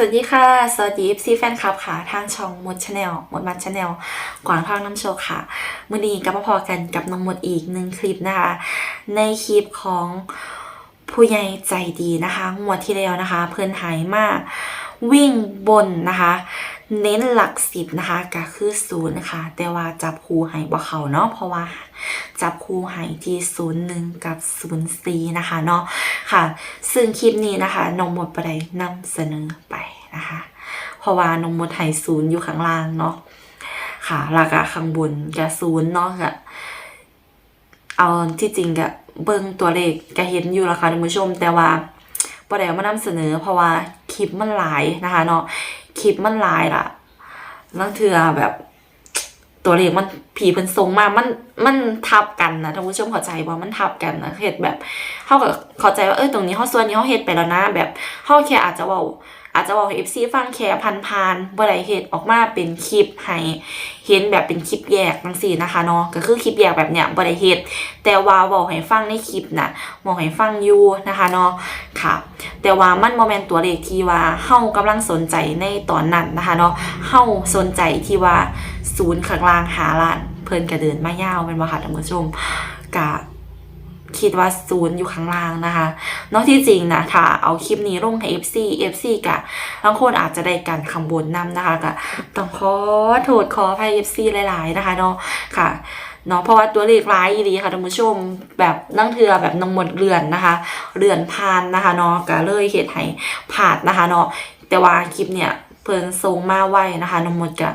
สวัสดีค่ะ สวัสดี FC แฟนคลับค่ะ ทางช่องมดชาแนลมดมัดชาแนลกวางทางน้ำโชว์ค่ะมื่อนี้กลับมาพอกันกับน้องมดอีกหนึ่งคลิปนะคะ ในคลิปของผู้ใหญ่ใจดีนะคะงวดที่แล้วนะคะ เพื่อนหายมากวิ่งบนนะคะ เน้นหลักสิบนะคะก็คือศูนย์นะคะ แต่ว่าจับคูหายบ่เขาเนาะเพราะว่าจับคูหายที่ศูนย์หนึ่งกับศูนย์สี่นะคะเนาะค่ะ ซึ่งคลิปนี้นะคะน้องมดไดนำเสนอไป นะคะ เพราะว่าน้องมดไทยศูนย์อยู่ข้างล่างเนาะค่ะแล้วก็ข้างบนก็ศูนย์เนาะก็เอาที่จริงก็เบิ่งตัวเลขก็เห็นอยู่แล้วค่ะท่านผู้ชม แต่ว่าประไดเอามานำเสนอ เพราะว่าคลิปมันหลายนะคะเนาะคลิปมันหลายล่ะลังเทือแบบตัวเลขมันผีเพิ่นทรงมากมันมันทับกันนะท่านผู้ชมเข้าใจว่ามันทับกันนะเฮ็ดแบบเฮาก็เข้าใจว่าเออตรงนี้เฮาส่วนนี้เฮาเฮ็ดไปแล้วนะแบบเฮาแค่อาจจะว้า อาจจะเว้าให้ FC ฟังแค่พันๆบ่ได้เฮ็ดออกมาเป็นคลิปให้เห็นแบบเป็นคลิปแยกจังซี่นะคะเนาะก็คือคลิปแยกแบบเนี้ยบ่ได้เฮ็ดแต่ว่าเว้าให้ฟังในคลิปน่ะเว้าให้ฟังอยู่นะคะเนาะค่ะ แต่ว่ามันบ่แม่นต์ตัวเลขที่ว่าเฮากำลังสนใจในตอนนั้นนะคะเนาะเฮาสนใจที่ว่าศูนย์ข้างล่างหาล้าน เพิ่นก็เดินมายาวเป็นว่าค่ะท่านผู้ชมกะ คิดว่าศูนย์อยู่ข้างล่างนะคะนอกที่จริงนะถ้าเอาคลิปนี้ลงให้ FC FC กะบางคนอาจจะได้กันคำบนนำนะคะกะต้องขอโทษขออภัย FC หลาย ๆ นะคะเนาะค่ะเนาะเพราะว่าตัวเลขร้ายอีค่ะท่านผู้ชมแบบนั่งเทือแบบน้องหมดเรือนนะคะเรือนพานนะคะเนาะก็เลยเฮ็ดให้ผาดนะคะเนาะแต่ว่าคลิปเนี่ยเพิ่นทรงมาไว้นะคะน้องหมดก็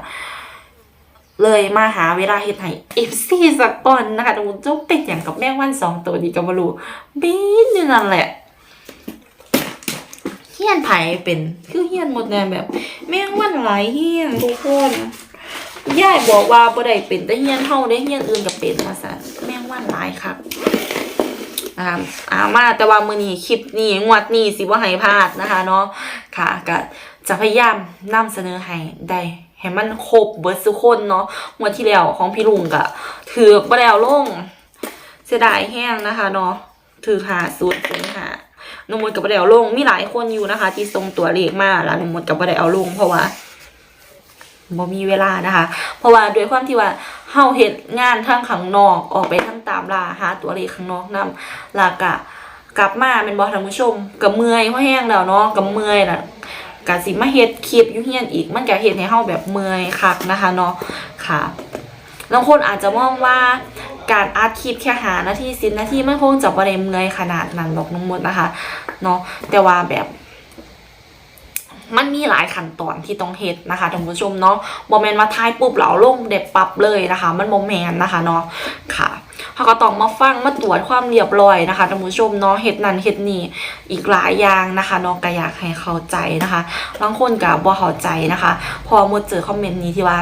เลยมาหาเวลาเฮ็ดให้ FC สักก่อนนะคะทุกคนเจ้าเป็ดอย่างกับแม่วันสองตัวดีก็บ่รู้บินอยู่นั่นแหละเฮี้ยนไผ่เป็นคือเฮี้ยนหมดแนวแบบ แม่งวันหลายเฮี้ยนทุกคนยายบอกว่าบ่ได้เป็นแต่เฮี้ยนเฮาได้เฮี้ยนอื่นก็เป็นว่าซั่นแม่งวันหลายครับนะคะอามาแต่ว่ามือนี้คลิปนี้งวดนี้สิบ่ให้พลาดนะคะเนาะค่ะก็จะพยายามนำเสนอให้ได้ ให้มันครบเบิร์ดสุกคนเนาะงวดที่แล้วของพี่ลุงกะถือบ่ได้เอาลงเสียดายแห้งนะคะเนาะถือหาสูตรถึงหาหนุ่มมดกับบ่ได้เอาลงมีหลายคนอยู่นะคะ ที่ส่งตัวเลขมาแล้วหนุ่มมดกับบ่ได้เอาลงเพราะว่าบ่มีเวลานะคะ เพราะว่าด้วยความที่ว่าเฮาเฮ็ดงานทั้งข้างนอกออกไปทั้งตามลาหาตัวเลขข้างนอกนํแล้วก็กลับมาเป็นบ่ท่านผู้ชมก็เมื่อยเพราะแห้งแล้วเนาะก็เมื่อยน่ะ กะสิมาเฮ็ดคลิปยู่เฮียนอีก มันก็เฮ็ดให้เฮาแบบเมื่อยคักนะคะเนาะค่ะบางคนอาจจะมองว่าการอัดคลิปแค่หานาทีสินาทีมันคงจะบ่ได้เมื่อยขนาดนั้นหรอกน้องมดนะคะเนาะแต่ว่าแบบมันมีหลายขั้นตอนที่ต้องเฮ็ดนะคะท่านผู้ชมเนาะบ่แม่นว่าทายปุ๊บแล้วเอาลงเด็ดปรับเลยนะคะ มันบ่แม่นนะคะเนาะค่ะ เขาก็ต้องมาฟังมาตรวจความเรียบร้อยนะคะท่านผู้ชมเนาะเห็ดนั้นเห็ดนี่อีกหลายอย่างนะคะน้องก็อยากให้เข้าใจนะคะบางคนก็บ่เข้าใจนะคะ พอมดเจอคอมเมนต์นี้ที่ว่า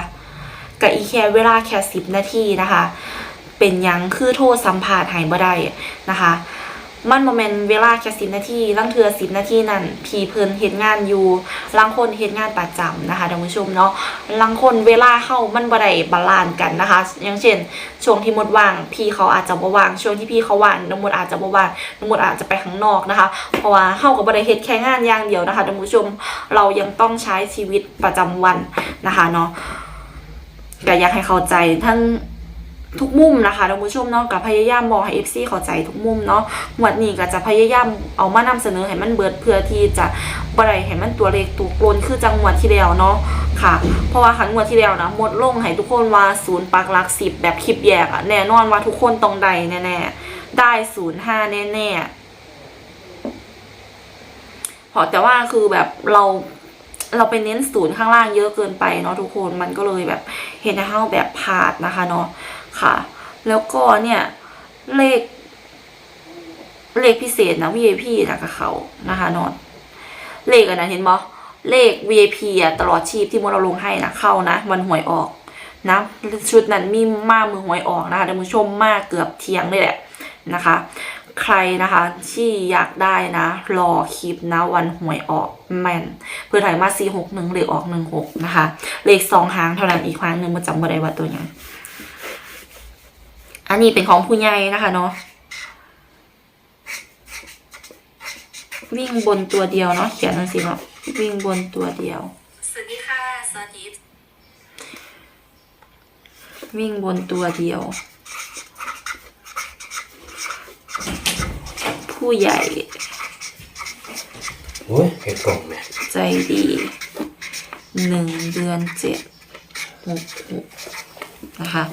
ก็อีแค่เวลาแค่สิบนาทีนะคะ เป็นยังคือโทรสัมผัสหายบ่ได้นะคะ มันโมเมนเวลาแค่สิบนาทีลังเทือสิบนาทีนั่นพีเพิ่นเฮ็ดงานอยู่ลังคนเฮ็ดงานประจำนะคะท่านผู้ชมเนาะลังคนเวลาเข้ามันบ่ได้บาลานซ์กันนะคะ อย่างเช่น ช่วงที่หมดว่าง พี่เขาอาจจะบ่ว่าง ช่วงที่พี่เขาว่างน้องมดอาจจะบ่ว่างน้องมดอาจจะไปข้างนอกนะคะ เพราะว่าเฮาก็บ่ได้เฮ็ดแค่งานอย่างเดียวนะคะท่านผู้ชมเรายังต้องใช้ชีวิตประจำวันนะคะเนาะก็อยากให้เข้าใจทั้ง ทุกมุมนะคะท่านผู้ชมเนาะกับพยายามบอกให้ FC เข้าใจทุกมุมเนาะหมวดนี้ก็จะพยายามเอามานำเสนอให้มันเบิดเพื่อที่จะบ่ได้ให้มันตัวเลขตัวกลนคือจังหวัดที่แล้วเนาะค่ะ เพราะว่าครั้งวดที่แล้วนะหมดลงให้ทุกคนว่าศูนย์ปักหลักสิบแบบคลิปแยกอะแน่นอนว่าทุกคนต้องได้แน่ๆได้ศูนย์ห้าแน่ๆเพราะแต่ว่าคือแบบเราเราไปเน้นศูนย์ข้างล่างเยอะเกินไปเนาะทุกคนมันก็เลยแบบเห็นให้เฮาแบบพลาดนะคะเนาะ ค่ะ แล้วก็เนี่ยเลข เลขพิเศษนะ VIP นะกับเขานะคะนอนเลขอันนั้นเห็นบ่เลข VIP อะตลอดชีพที่มดเราลงให้นะเข้านะวันหวยออกนะชุดนั้นมีมากมือหวยออกนะคะท่านผู้ชมมากเกือบเที่ยงเลยแหละนะคะ ใครนะคะที่อยากได้นะรอคลิปนะวันหวยออกแมนเพื่อถ่ายมา4 6 1เลขอออก 1 6 นะคะ เลขสองหางเท่านั้นอีกครั้งหนึ่งมาจำบ่ได้ว่าตัวยัง อันนี้เป็นของผู้ใหญ่นะคะเนาะวิ่งบนตัวเดียวเนาะเขียนนั่นสิเนาะวิ่งบนตัวเดียว สวัสดีค่ะสวัสดีวิ่งบนตัวเดียว ผู้ใหญ่โอ้ยเห็ดกล่องแม่ใจดีหนึ่งเดือนเจ็ดหกหกนะคะ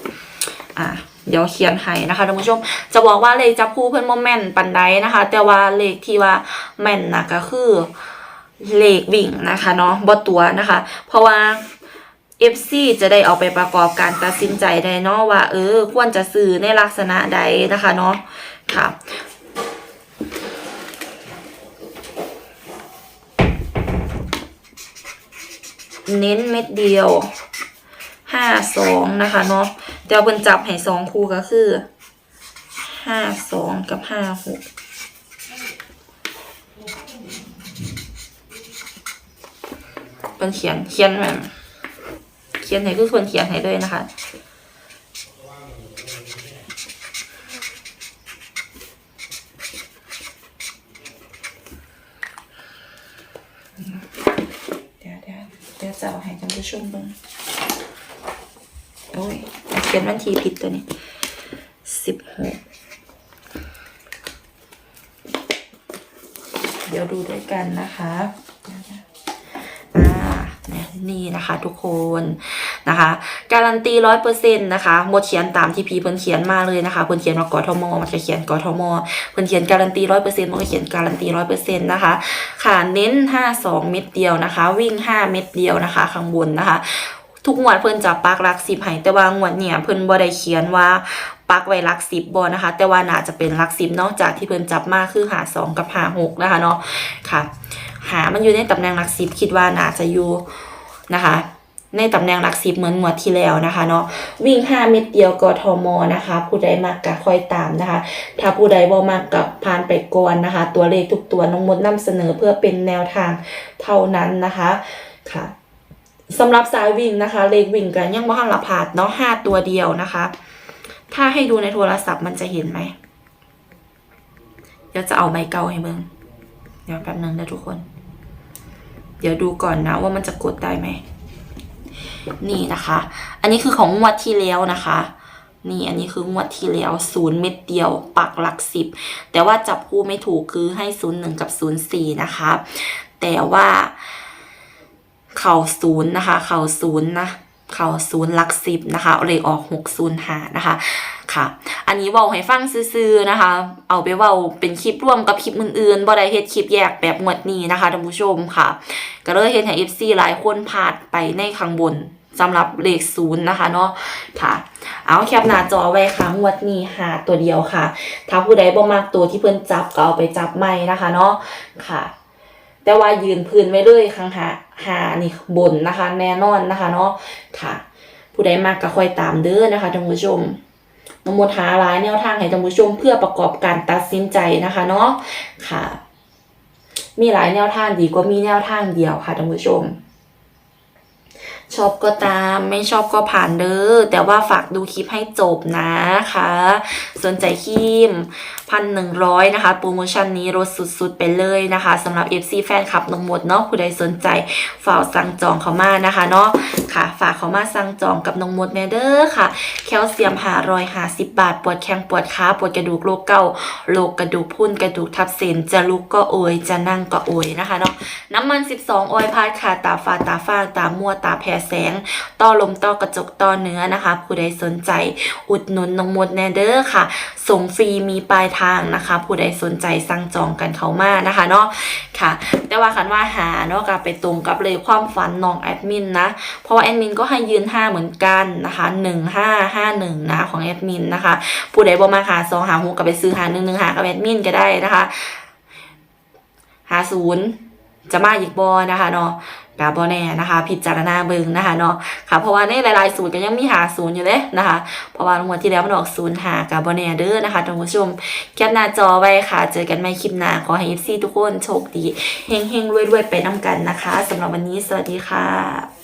อะ เดี๋ยวเขียนให้นะคะท่านผู้ชมจะบอกว่าเลขจับคู่เพื่อนโมแมนปันไดนะคะ แต่ว่าเลขที่ว่าแม่นนะก็คือเลขวิ่งนะคะเนาะบ่ตัวนะคะ เพราะว่า FC จะได้เอาไปประกอบการตัดสินใจได้เนาะว่า เออ ควรจะซื้อในลักษณะใดนะคะเนาะค่ะเน้นเม็ดเดียวห้าสองนะคะเนาะ เดี๋ยวเพิ่นจับให้สองคู่ก็คือห้าสองกับห้าหกเพิ่นเขียนเขียนแบบเขียนให้คือคนเขียนให้ด้วยนะคะเดี๋ยวเดี๋ยวเดี๋ยวจะเอาให้ท่านผู้ชมเบิ่งโอ้ย เขียนวันที่ผิดตัวนี้สิบหกเดี๋ยวดูด้วยกันนะคะอ่านี่นะคะทุกคนนะคะ การันตีร้อยเปอร์เซ็นต์นะคะหมดเขียนตามที่พีเพิ่นเขียนมาเลยนะคะเพิ่นเขียนว่ากอทมมันจะเขียนกอทมเพิ่นเขียนการันตีร้อยเปอร์เซ็นต์มันก็เขียนการันตีร้อยเปอร์เซ็นต์นะคะค่ะเน้น5 2เม็ดเดียวนะคะ วิ่ง5เม็ดเดียวนะคะ ข้างบนนะคะ ทุกงวดเพิ่นจะปักหลักสิบให้แต่ว่างวดเนี่ยเพิ่นบ่ได้เขียนว่าปักไว้หลักสิบบ่นะคะ แต่ว่าน่าจะเป็นหลักสิบนอกจากที่เพิ่นจับมาคือหาสองกับหาหกนะคะเนาะค่ะ หามันอยู่ในตำแหน่งหลักสิบคิดว่าน่าจะอยู่นะคะในตำแหน่งหลักสิบเหมือนงวดที่แล้วนะคะเนาะวิ่ง 5 เม็ดเดียวกทมนะคะ ผู้ใดมากกะคอยตามนะคะ ถ้าผู้ใดบ่มากกับผ่านไปก่อนนะคะ ตัวเลขทุกตัวน้องมดนำเสนอเพื่อเป็นแนวทางเท่านั้นนะคะค่ะ สำหรับสายวิ่งนะคะ เลขวิ่งกันยังบ่ทันละผาดเนาะห้าตัวเดียวนะคะ ถ้าให้ดูในโทรศัพท์มันจะเห็นไหม เดี๋ยวจะเอาไม้เก่าให้เบิ่งเดี๋ยวแป๊บนึงนะทุกคน เดี๋ยวดูก่อนนะว่ามันจะกดได้ไหม นี่นะคะ อันนี้คือของงวดที่แล้วนะคะนี่อันนี้คืองวดที่แล้วศูนย์เม็ดเดียวปักหลักสิบแต่ว่าจับคู่ไม่ถูกคือให้ศูนย์หนึ่งกับศูนย์สี่นะคะ แต่ว่า เข่าศูนย์นะคะ เข่าศูนย์นะ เข่าศูนย์ลักสิบนะคะเลยออกหกศูนย์หานะคะ ค่ะ อันนี้เว้าให้ฟังซื่อๆนะคะ เอาไปเว้าเป็นคลิปร่วมกับคลิปอื่นๆบ่ได้เฮ็ดคลิปแยกแบบงวดนี้นะคะท่านผู้ชมค่ะ ก็เลยเห็นให้ FC หลายคนผ่านไปในข้างบนสำหรับเลขศูนย์นะคะเนาะค่ะ เอาแคปหน้าจอไว้ค่ะงวดนี้หาตัวเดียวค่ะ ถ้าผู้ใดบ่มักตัวที่เพิ่นจับก็เอาไปจับใหม่นะคะเนาะค่ะ แต่ว่ายืนพื้นไว้เลยข้างหาหานี่บนนะคะ แน่นอนนะคะเนาะค่ะ ผู้ใดมากก็คอยตามเด้อนะคะท่านผู้ชมน้องมดหาหลายแนวทางให้ท่านผู้ชมเพื่อประกอบการตัดสินใจนะคะเนาะค่ะ มีหลายแนวทางดีกว่ามีแนวทางเดียวค่ะท่านผู้ชม ชอบก็ตาม ไม่ชอบก็ผ่านเด้อแต่ว่าฝากดูคลิปให้จบนะคะ สนใจครีมพันหนึ่งร้อยนะคะ โปรโมชั่นนี้ลดสุดๆ ไปเลยนะคะสำหรับ FC แฟนคลับน้งหมดเนาะผู้ใดสนใจฝากสั่งจองเขามานะคะเนาะค่ะ ฝากเขามาสั่งจองกับน้องมดแมเดอร์ค่ะ แคลเซียมหารอยหาสิบบาท ปวดแข้งปวดขาปวดกระดูกโรคเก่าโรคกระดูกพรุนกระดูกทับเส้นจะลุกก็โอยจะนั่งก็โอยนะคะเนาะน้ำมัน 12 ออยพาดค่ะตาฝาดตาฟ้างตามัวตาแผ่แสงต้อลมต้อกระจกต้อเนื้อนะคะ ผู้ใดสนใจอุดหนุนน้องมดแนเดอร์ค่ะ ส่งฟรีมีปลายทางนะคะ ผู้ใดสนใจสั่งจองกันเขามานะคะเนาะค่ะ แต่ว่าคันว่าหาเนาะก็ไปตรงกับเลยความฝันน้องแอดมินนะเพราะว่าแอดมินก็ให้ยืน5เหมือนกันนะคะ1551นะของแอดมินนะคะ ผู้ใดบ่มาหาสองหาหกก็ไปซื้อหาหนึ่งหนึ่งหากับแอดมินก็ได้นะคะหาศูนย์ จะมาอีกบอนะคะเนาะกาบอแน่นะคะ พิจารณาเบิงนะคะเนาะค่ะเพราะว่าในหลายๆศูนย์ก็ยังมีหาศูนย์อยู่เลยนะคะ เพราะว่างวดที่แล้วมันออกศูนย์หากาบอแน่เด้อนะคะท่านผู้ชมแคปหน้าจอไว้ค่ะ เจอกันใหม่คลิปหน้า ขอให้ FC ทุกคนโชคดีเฮงๆรวยๆไปน้ำกันนะคะสำหรับวันนี้สวัสดีค่ะ